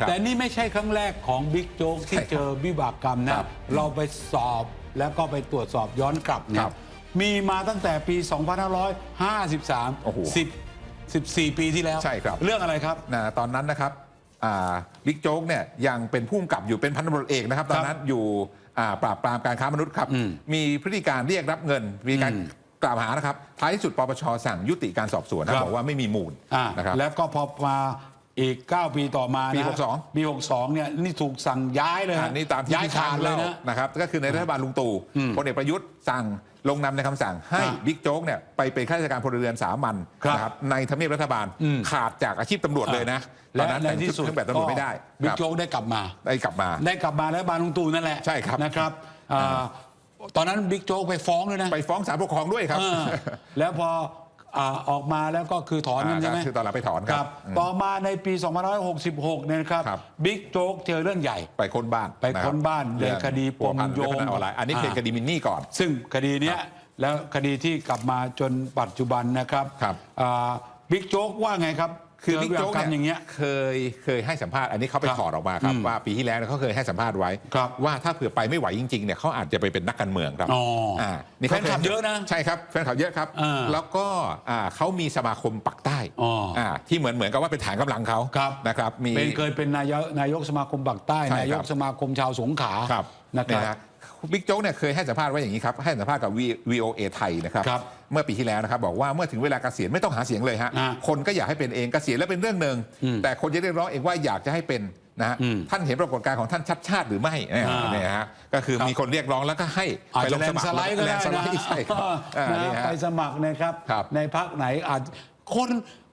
ครับแต่นี่ไม่ใช่ครั้งแรกของบิ๊กโจ๊กที่ใช่ครับเจอวิบากกรรมคนะรับเราไปสอบแล้วก็ไปตรวจสอบย้อนกลับเนี่ครัยบมีมาตั้งแต่ปี 2553โอ้โห10 14 ปีที่แล้ว ใช่ครับ เรื่องอะไรครับนะตอนนั้นนะครับอ่าบิ๊กโจ๊กเนี่ยยังเป็นผู้กำกับอยู่เป็นพันตำรวจเอกนะครับ ตอนนั้นอยู่อ่าปราบปรามการค้ามนุษย์ครับอืมมีพฤติการเรียกรับเงิน มีการอืมกล่าวหานะครับท้ายที่สุดปปชสั่งยุติการสอบสวนครันะบบอกว่าไม่มีมูลอ่านะครับแล้วก็พอมา อีก 9 ปีต่อมานะปี62 ปี62เนี่ยนี่ถูกสั่งย้ายเลยอ่าฮะนี่ตามที่ย้ายพี่ขาชาดญเลยเล่านะ นะครับก็คือในรัฐบาลลุงตู่อืมพลเอกประยุทธ์สั่งลงนำในคำสั่งให้อ่าบิ๊กโจ๊กเนี่ยไปเป็นข้าราชการพลเรือนสามัญครับนะครับในทำเนียบรัฐบาลอืม ขาดจากอาชีพตำรวจเลยนะตอและนนั้นในแต่งที่ชุดสุดเครื่องแบบตำรวจไม่ได้บิ๊คกรับโจ๊กได้กลับมา ได้กลับมา ได้กลับมาแล้วบานลุงตู่นั่นแหละใช่ครับ นะครับอ่าตอนนั้นบิ๊กโจ๊กไปฟ้องด้วยนะไปฟ้องศาลปกครองด้วยครับ เออแล้วพอ อ่าออกมาแล้วก็คือถอนกันอ่าใช่ไหมคือตอนหลังไปถอนครับอืมต่อมาในปี 2566 เนี่ยนะครับครับ บิ๊กโจ๊กเจอเรื่องใหญ่ ไปค้นบ้านไปค้นบ้านเรื่องในคดีผัวพันปมโยงเว็บพนันออนไลน์อันนี้เป็นอ่าคดีมินนี่ก่อน ซึ่งคดีเนี้ยแล้วคดีที่กลับมาจนปัจจุบันนะครับครับ อ่าบิ๊กโจ๊กว่าไงครับ คือเจบิ๊กโจ๊กวิบากรรมอย่างเนี่เงี้ยยเคยเคยให้สัมภาษณ์อันนี้เขาไปครับถอดออกมาครับอืมว่าปีที่แล้วเนี่ยเขาเคยให้สัมภาษณ์ไว้ ครับว่าถ้าเผื่อไปไม่ไหวจริงๆเนี่ยเขาอาจจะไปเป็นนักการเมืองครับอ๋ออ่นี่ขาแฟนคลับเยอะนะใช่ครับแฟนคลับเยอะครับ อ่าแล้วก็อ่าเขามีสมาคมปักใต้อ๋ออ่าที่เหมือนเหมือนกับว่าเป็นฐานกำลังเขาครับนะครับมี เป็นเคยเป็นนายกนายกสมาคมปากใต้ ใช่นายครักบสมาคมชาวสงขลาครับนะคเยรับฮ บิ๊กโจ๊กเนี่ยเคยให้สัมภาษณ์ไว้อย่างนี้ครับ ให้สัมภาษณ์กับ V- VOA ไทยนะครับ ครับเมื่อปีที่แล้วนะครับ บอกว่าเมื่อถึงเวลาเกษียณไม่ต้องหาเสียงเลยฮะ อ่าคนก็อยากให้เป็นเองเกษียณแล้วเป็นเรื่องหนึ่งอืมแต่คนจะเรียกร้องเองว่าอยากจะให้เป็นนะฮะอืมท่านเห็นปรากฏการณ์ของท่านชัดชาติหรือไม่เนี่ยอ่าเนี่ยฮะก็คือครับมีคนเรียกร้องแล้วก็ให้อาจไปลจะงแลสนมัคด์รสไลด์ก็แลได้นด์สไลนะด์ใช่ครับอ่านะนี่ฮะ ไปสมัครนะครับ ครับในพักไหนอาจคน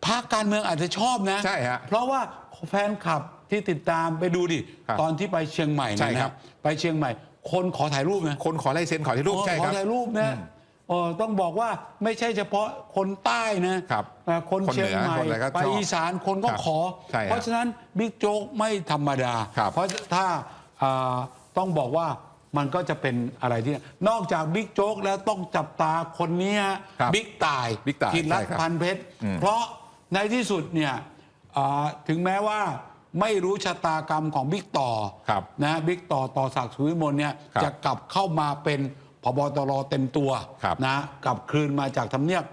พักการเมืองอาจจะชอบนะใช่ฮะเพราะว่าแฟนคลับที่ติดตามไปดูดิ ครับตอนที่ไปเชียงใหม่เนยใช่นะครับไปเชียงใหม่ คนขอถ่ายรูปนะคนขอลายเซ็นขอที่รูปโอ้ใช่ขคอรับ ถ่ายรูปนะเออต้องบอกว่าไม่ใช่เฉพาะคนใต้นะครับเอ่อคนคนเหนือเชียงใหม่คนอะไรก็ไปชอบอีสานคนก็ครับขอ ใช่ฮะเพราะฉะนั้นบิ๊กโจ๊กไม่ธรรมดา ครับเพราะถ้าอ่าต้องบอกว่ามันก็จะเป็นอะไรที่นอกจากบิ๊กโจ๊กแล้วต้องจับตาคนนี้ฮะครับบิ๊กต่ายบิ๊กต่ายกินรัตใช่ครับพันเพชร อืม เพราะในที่สุดเนี่ยอ่าถึงแม้ว่า ไม่รู้ชะตากรรมของบิ๊กต่อครับนะบิ๊กต่อต่อศักดิ์สุวิมลเนี่ยครับจะกลับเข้ามาเป็นพบตรเต็มตัวครับนะกลับคืนมาจากทำเนียบ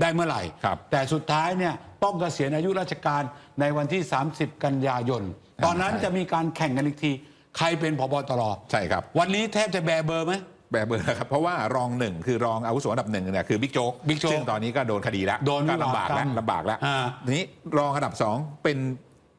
ได้เมื่อไหร่ ครับแต่สุดท้ายเนี่ยต้องเกษียณอายุราชการในวันที่ 30 กันยายน ตอนนั้นใช่ จะมีการแข่งกันอีกที ใครเป็นพบตรใช่ครับ วันนี้แทบจะแบเบอร์ไหม แบบเบอร์ครับ เพราะว่ารองหนึ่งคือรองอาวุโสอันดับหนึ่งเนี่ยคือบิ๊กโจ๊กบิ๊กโจ๊กซึ่งตอนนี้ก็โดนคดีแล้วโดนก็วิบากลำบากแล้วกรรมลำบากแล้วอ่า ทีนี้รองอันดับสองเป็น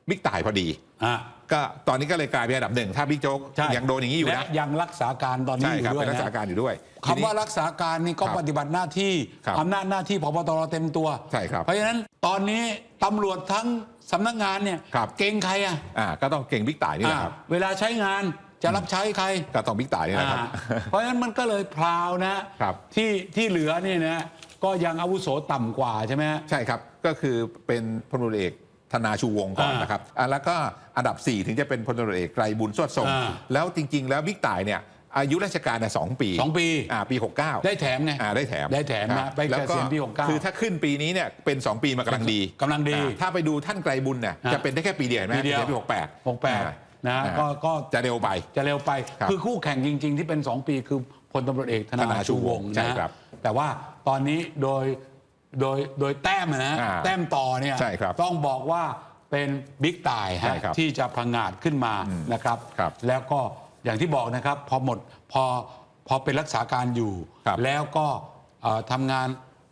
บิ๊กต่ายพอดีอะก็ตอนนี้ก็เลยกลายเป็นอันดับหนึ่งถ้าบิ๊กโจ๊กใช่ยังโดนอย่างนี้อยู่และนะยังรักษาการตอนนี้ใช่อยู่ครับด้วเป็ยนรักษานะการอยู่ด้วยคำว่ารักษาการนี่ก็ครับปฏิบัติหน้าที่ครับอำนาจหน้าที่พบตรเต็มตัวใช่ครับเพราะฉะนั้นตอนนี้ตำรวจทั้งสำนักงานเนี่ยครับ เก่งใครอะอ่าก็ต้องเก่งบิ๊กต่ายนี่แหละครับอ่าเวลาใช้งานจะรับใช้ใคร ก็ต้องบิ๊กต่ายนี่แหละครับ อ่าเพราะฉะนั้นมันก็เลยพราวนะครับ ที่ที่เหลือเนี่ยนะก็ยังอาวุโสต่ำกว่าใช่ไหมฮะ ใช่ครับ ก็คือเป็นพลตำรวจเอก ธนาชูวงศ์ก่อนอ่านนะครับอ่าแล้วก็อันดับ 4 ถึงจะเป็นพลตำรวจเอกไกรบุญสวดทรง อ่า แล้วจริง ๆ แล้วบิ๊กต่ายเนี่ยอายุราชการเนี่ยสองปีสองปี อ่าปี 69 ได้แถมไง อ่าได้แถมได้แถมคนะรับไปเกษียณปี69คือถ้าขึ้นปีนี้เนี่ยเป็น 2 ปีมากำลังดีกำลังดีอ่าถ้าไปดูท่านไกรบุญเนี่ยอ่าจะเป็นได้แค่ปีเดียวเห็นไหมปีเดียว ปี68 68นะอ่าก็ก็ จะเร็วไป จะเร็วไป ครับคือคู่แข่งจริง ๆ ที่เป็น 2 ปีคือพลตำรวจเอกธนาธนาชูชูววงงศ์ศ์ใช่นะครับแต่ว่าตอนนี้โดย โดยโดยแต้มอะนะอ่าแต้มต่อเนี่ยใช่ครับต้องบอกว่าเป็นบิ๊กต่ายใช่ฮะครับที่จะพังงาดขึ้นมานะครับ ครับแล้วก็อย่างที่บอกนะครับ พอหมดพอพอเป็นรักษาการอยู่ ครับแล้วก็เอ่อทำงาน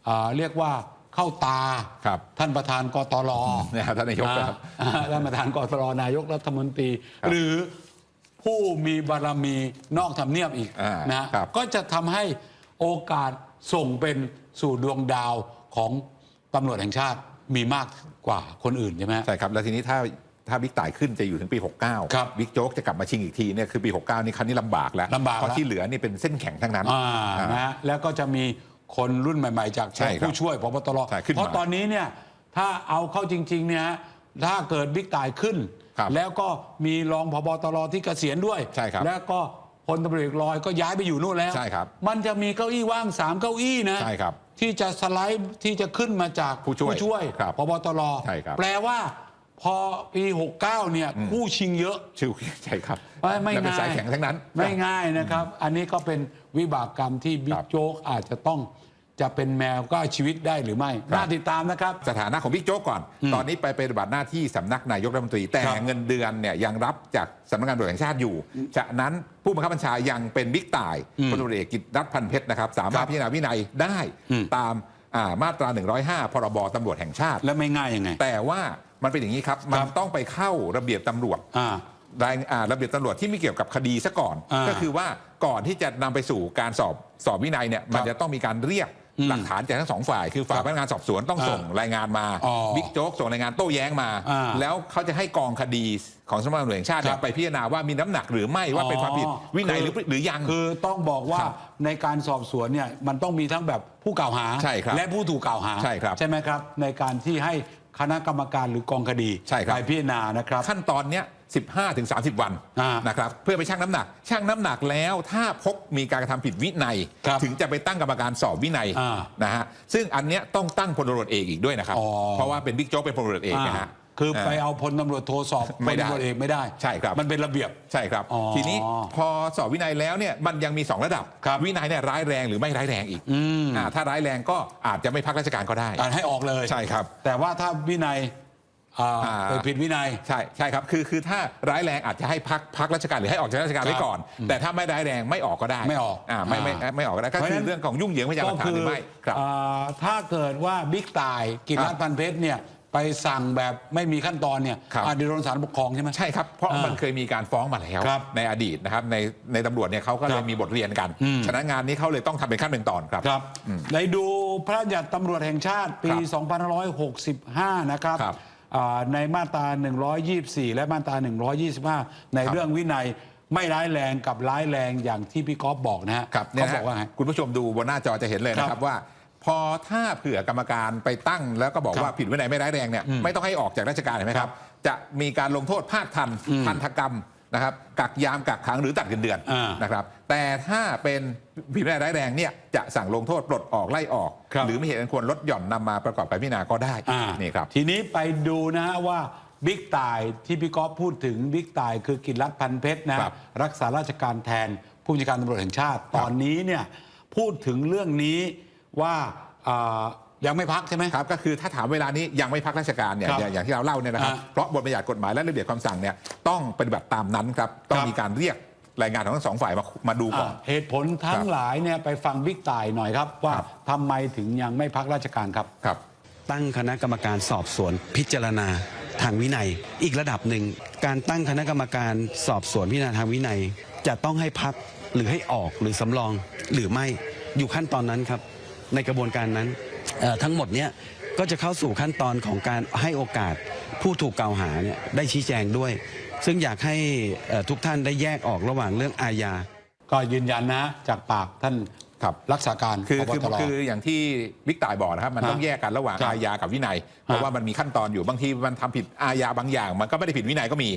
เอ่อเรียกว่าเข้าตา ครับ ท่านประธานกตรนะครับท่านนายกนะครับ อ่าท่านประธานกตรนายกรัฐมนตรี ครับหรือผู้มีบารมีนอกทำเนียบอีกอ่านะครับก็จะทำให้โอกาสส่งเป็นสู่ดวงดาว ของตำรวจแห่งชาติมีมากกว่าคนอื่นใช่ไหม ใช่ครับ แล้วทีนี้ถ้าถ้าบิ๊กต่ายขึ้นจะอยู่ถึงปี 69ครับบิ๊กโจ๊กจะกลับมาชิงอีกทีเนี่ยคือปี 69 นี่ครั้งนี้ลำบากแล้วลำบากเพราะแล้วที่เหลือนี่เป็นเส้นแข็งทั้งนั้นอ่าอ่านะฮะแล้วก็จะมีคนรุ่นใหม่ ๆ จากใช่ครับผู้ช่วยพบตรใช่ขึ้นมาเพราะตอนนี้เนี่ยถ้าเอาเข้าจริงๆเนี่ยฮะถ้าเกิดบิ๊กต่ายขึ้น ครับแล้วก็มีรองพบตรที่เกษียณด้วย ใช่ครับแล้วก็พลตำรวจเอกลอยก็ย้ายไปอยู่นู่นแล้ว ใช่ครับมันจะมีเก้าอี้ว่างสามเก้าอี้นะใช่ครับ ที่จะสไลด์ที่จะขึ้นมาจากผู้ช่วยครับพบตรใช่ครับ แปลว่าพพอปี 69 เนี่ยคู่ชิงเยอะ ชื่อใช่ครับไม่ไม่และเป็นง่ายสายแข็งทั้งนั้น ไม่ง่ายนะครับ อันนี้ก็เป็นวิบากกรรมที่บิ๊ครักบ โจ๊กอาจจะต้อง จะเป็นแมวก็ชีวิตได้หรือไม่ น่าติดตามนะครับ สถานะของบิ๊กโจ๊กก่อน ตอนนี้ไปปฏิบัติหน้าที่สำนักนายกรัฐมนตรี แต่ครับเงินเดือนเนี่ยยังรับจากสำนักงานตำรวจแห่งชาติอยู่จากนั้นผู้บังคับบัญชายังเป็นบิ๊กต่ายอืมพลตำรวจเอกกิตรัฐพันเพชรนะครับ สามารครัถบพิจารณาวินัยได้อืม ตามอ่ามาตรา 105 พรบตำรวจแห่งชาติ และไม่ง่ายยังไง แต่ว่ามันเป็นอย่างนี้ครับ มันต้องไปเข้าระเบียบตำรวจ อ่า รายอ่าระเบียบตำรวจที่ไม่เกี่ยวกับคดีซะก่อน อ่าก็คือว่าก่อนที่จะนำไปสู่การสอบสอบวินัยเนี่ยมันจะต้องมีการเรียกอืม หลักฐานจากทั้งสองฝ่ายคือฝ่ายครับพนักงานสอบสวนต้องอ่าส่งรายงานมาอ๋อบิ๊กโจ๊กส่งรายงานโต้แย้งมาอ่าแล้วเขาจะให้กองคดีของสำนักงานตำรวจแห่งชาติเนี่ครัยบไปพิจารณาว่ามีน้ำหนักหรือไม่ว่าเป็นความผิดวินัยหรือหรือยังคือต้องบอกว่าครับในการสอบสวนเนี่ยมันต้องมีทั้งแบบผู้กล่าวหาใช่ครับและผู้ถูกกล่าวหาใช่ครับใช่ไหมครับ ในการที่ให้ คณะกรรมการหรือกองคดีใช่ครับ ไปพิจารณานะครับ ขั้นตอนเนี้ย15ถึง30 วันอ่านะครับเพื่อไปชั่งน้ำหนัก ชั่งน้ำหนักแล้วถ้าพบมีการกระทำผิดวินัย ครับถึงจะไปตั้งกรรมการสอบวินัยอ่านะฮะซึ่งอันเนี้ยต้องตั้งพลตำรวจเอกอีกด้วยนะครับ อ๋อเพราะว่าเป็นบิ๊กโจ๊กเป็นพลตำรวจเอกนะฮะ อ่า คือไปเอาพลตำรวจโทสอบไม่ได้พลตำรวจเอกไม่ได้ใช่ครับ มันเป็นระเบียบ ใช่ครับ อ๋อทีนี้พอสอบวินัยแล้วเนี่ยมันยังมี 2 ระดับ ครับวินัยเนี่ยร้ายแรงหรือไม่ร้ายแรงอีกอืม อ่าถ้าร้ายแรงก็อาจจะไม่พักราชการก็ได้ การให้ออกเลยใช่ครับแต่ว่าถ้าวินัยอ่าอ่า ไปผิดวินัย ใช่ใช่ครับคือคือถ้าร้ายแรงอาจจะให้พักพักราชการหรือให้ออกจากราชการครับไว้ก่อน แต่ถ้าไม่ร้ายแรงไม่ออกก็ได้ไม่ออกอ่าไม่ไม่อ่า ไม่ออกก็ได้ก็เพราะคืฉะนั้อนเรื่องของยุ่งเหยิงพยานหลักฐานหรือไม่ครับ อ่าถ้าเกิดว่าบิ๊กตายกิจรัตน์พันเพชรเนี่ย ไปสั่งแบบไม่มีขั้นตอนเนี่ยครับ อาจจะโดนศาลปกครองใช่ไหม ใช่ครับ เพราะอ่ามัมันเคยมีการฟ้องมาแล้วครับในอดีตนะครับในในตำรวจเนี่ยเขาก็เลครัยบมีบทเรียนกัน อืม ฉะนั้นงานนี้เขาเลยต้องทำเป็นขั้นเป็นตอนครับ ครับในดูพระราชบัญญัติตำรวจแห่งชาติปี ครับ2565 นะครับครับอ่าในมาตรา 124 และมาตรา 125 ในครับ เรื่องวินัยไม่ร้ายแรงกับร้ายแรงอย่างที่พี่ก๊อฟบอกนะฮะครับเนี่เขายนะบอกว่าไง คุณผู้ชมดูบนหน้าจอจะเห็นเลยนะคครัรับบว่า พอถ้าเผื่อกรรมการไปตั้ง แล้วก็บอกครับว่าผิดวินัยไม่ร้ายแรงเนี่ยไม่ต้องให้ออกจากราชการเห็นไหมครับ จะมีการลงโทษภาคทันอืมทันทกรรมนะครับกักยามกักขังหรือตัดเงินเดือนอ่านนะครับแต่ถ้าเป็นผิดวินัยร้ายแรงเนี่ยจะสั่งลงโทษปลดออกไล่ออกครับหรือไม่เหตุอันควรลดหย่อนนำมาประกอบการพิจารณาก็ได้อ่านี่ครับทีนี้ไปดูนะฮะว่าบิ๊กตายที่พี่ก๊อฟพูดถึงบิ๊กตายคือกิจรัตน์พันเพชรนะครับรักษาราชการแทนผู้บัญชาการตำรวจแห่งชาติ ตอนนี้เนี่ยพูดถึงเรื่องนี้ ว่าอ่ายังไม่พักใช่ไหมครับก็คือถ้าถามเวลานี้ยังไม่พักราชการเนี่ยครับอย่างอย่างที่เราเล่าเนี่ยนะครับอ่าเพราะบทบัญญัติกฎหมายและระเบียบคำสั่งเนี่ยต้องปฏิบัติตามนั้นครับต้องครับมีการเรียกรายงานของทั้งสองฝ่ายมามาดูก่อนอ่าเหตุผลทั้คงรับหลายเนี่ยไปฟังบิ๊กตายหน่อยครับ ว่าครับทำไมถึงยังไม่พักราชการครับครับ ตั้งคณะกรรมการสอบสวนพิจารณาทางวินัย อีกระดับหนึ่งการตั้งคณะกรรมการสอบสวนพิจารณาทางวินัย จะต้องให้พักหรือให้ออกหรือสำรองหรือไม่อยู่ขั้นตอนนั้นครับ ในกระบวนการนั้นเอ่อทั้งหมดเนี้ยก็จะเข้าสู่ขั้นตอนของการให้โอกาสผู้ถูกกล่าวหาเนี่ยได้ชี้แจงด้วย ซึ่งอยากให้เอ่อทุกท่านได้แยกออกระหว่างเรื่องอาญา ก็ยืนยันนะจากปากท่านครับรักษาการคือพบคือตรคืออย่างที่บิ๊กต่ายบอกนะครับ มันฮะต้องแยกกันระหว่างครับอาญากับวินัย เพราะว่ามันมีขั้นตอนอยู่บางทีมันทำผิดอาญาบางอย่าง มันก็ไม่ได้ผิดวินัยก็มี